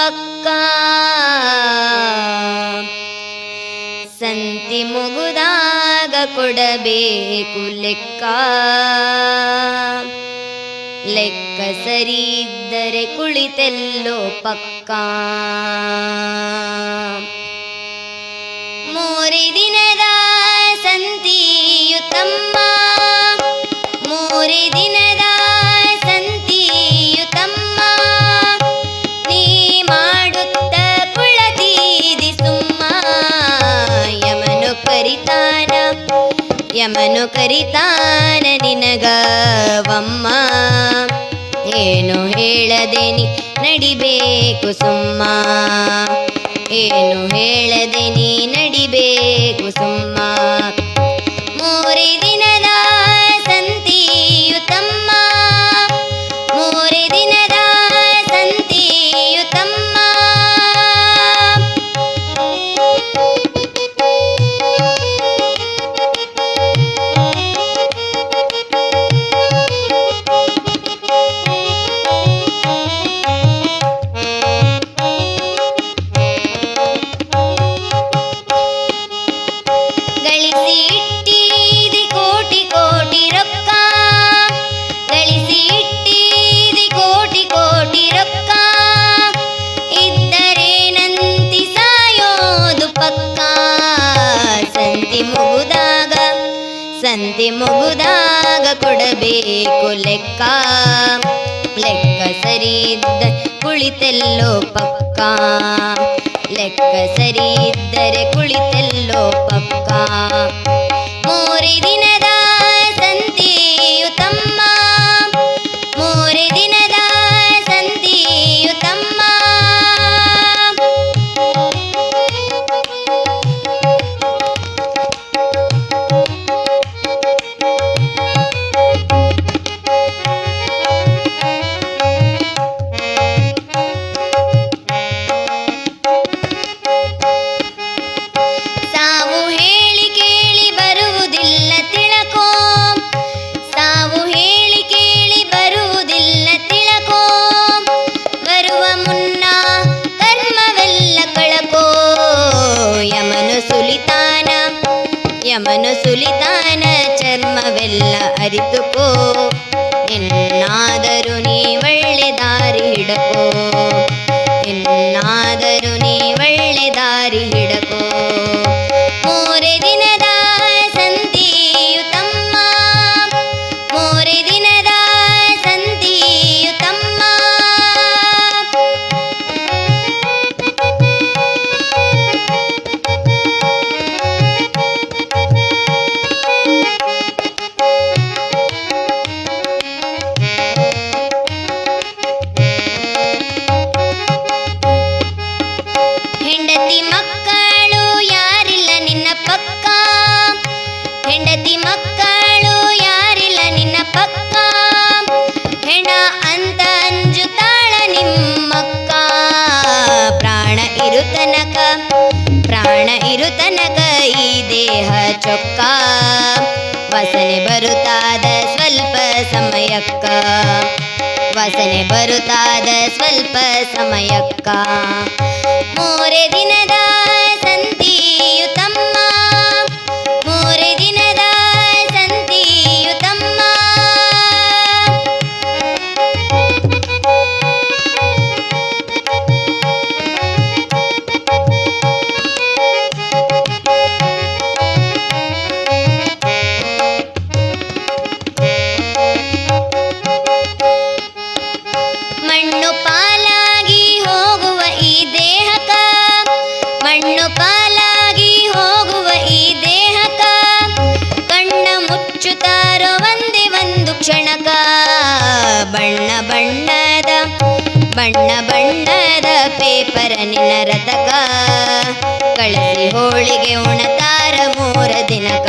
ಪಕ್ಕ. ಸಂತಿ ಮುಗುದಾಗ ಕೊಡಬೇಕು ಲೆಕ್ಕ. ಲೆಕ್ಕ ಸರಿ ಇದ್ದರೆ ಕುಳಿತೆಲ್ಲೋ ಪಕ್ಕ. ಯಮನು ಕರಿತಾನ ನಿನಗವಮ್ಮ. ಏನು ಹೇಳದೆ ನೀ ನಡಿಬೇಕು ಸುಮ್ಮ. ಏನು ಹೇಳದೆ ನೀ ಸಂತಿ ಮುಗುದಾಗ ಕೊಡಬೇಕು ಲೆಕ್ಕ. ಲೆಕ್ಕ ಸರಿ ಇದ್ದ ಕುಳಿತೆಲ್ಲೋ ಪಕ್ಕ. ಲೆಕ್ಕ ಸರಿ ಇದ್ದರೆ ಕುಳಿತೆಲ್ಲೋ ಪಕ್ಕ. ಮೂರೇ ದಿನದ ಯಮನು ಸುಲಿತಾನ ಚರ್ಮವೆಲ್ಲ ಅರಿತುಕೋ. ಎನ್ನಾದರೂ ನೀ ಒಳ್ಳೆ ದಾರಿ ಹಿಡಕೋ. ಎನ್ನಾದರೂ ನೀ ಒಳ್ಳೆ ದಾರಿ ಹಿಡಕೋ. ಚೊಕ್ಕ ವಸನೆ ಬರುತ್ತಾದ ಸ್ವಲ್ಪ ಸಮಯಕ್ಕ ವಸನೆ ಬರುತ್ತಾದ ಸ್ವಲ್ಪ ಸಮಯಕ್ಕ ಮೂರೇ ದಿನದ ಮಣ್ಣು ಪಾಲಾಗಿ ಹೋಗುವ ಈ ದೇಹಕ, ಮಣ್ಣು ಪಾಲಾಗಿ ಹೋಗುವ ಈ ದೇಹಕ ಕಣ್ಣ ಮುಚ್ಚುತ್ತಾರೋ ಒಂದೇ ಒಂದು ಕ್ಷಣಕ. ಬಣ್ಣ ಬಣ್ಣದ ಬಣ್ಣ ಬಣ್ಣದ ಪೇಪರ ನಿನ್ನ ರಥಕ, ಕಳಸಿ ಹೋಳಿಗೆ ಉಣತಾರ ಮೂರ ದಿನಕ.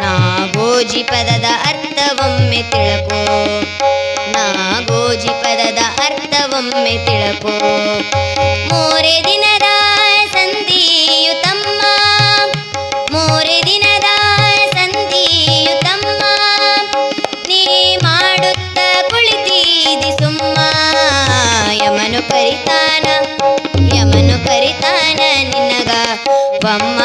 ನಾಗೋಜಿ ಪದದ ಅರ್ಥವೊಮ್ಮೆ ತಿಳಕು ನಾಗೋಜಿ ಪದದ ಅರ್ಥವೊಮ್ಮೆ ತಿಳಕೋ ಮೂರೇ ದಿನದ ಸಂಧಿಯು ತಮ್ಮ. ಮೂರೇ ದಿನದ ಸಂಧಿಯು ತಮ್ಮ. ನೀ ಮಾಡುತ್ತ ಕುಳಿತೀದಿ ಸುಮ್ಮ. ಯಮನು ಕರಿತಾನ ಯಮನು ಕರಿತಾನ ನಿನಗ. ಬಮ್ಮ.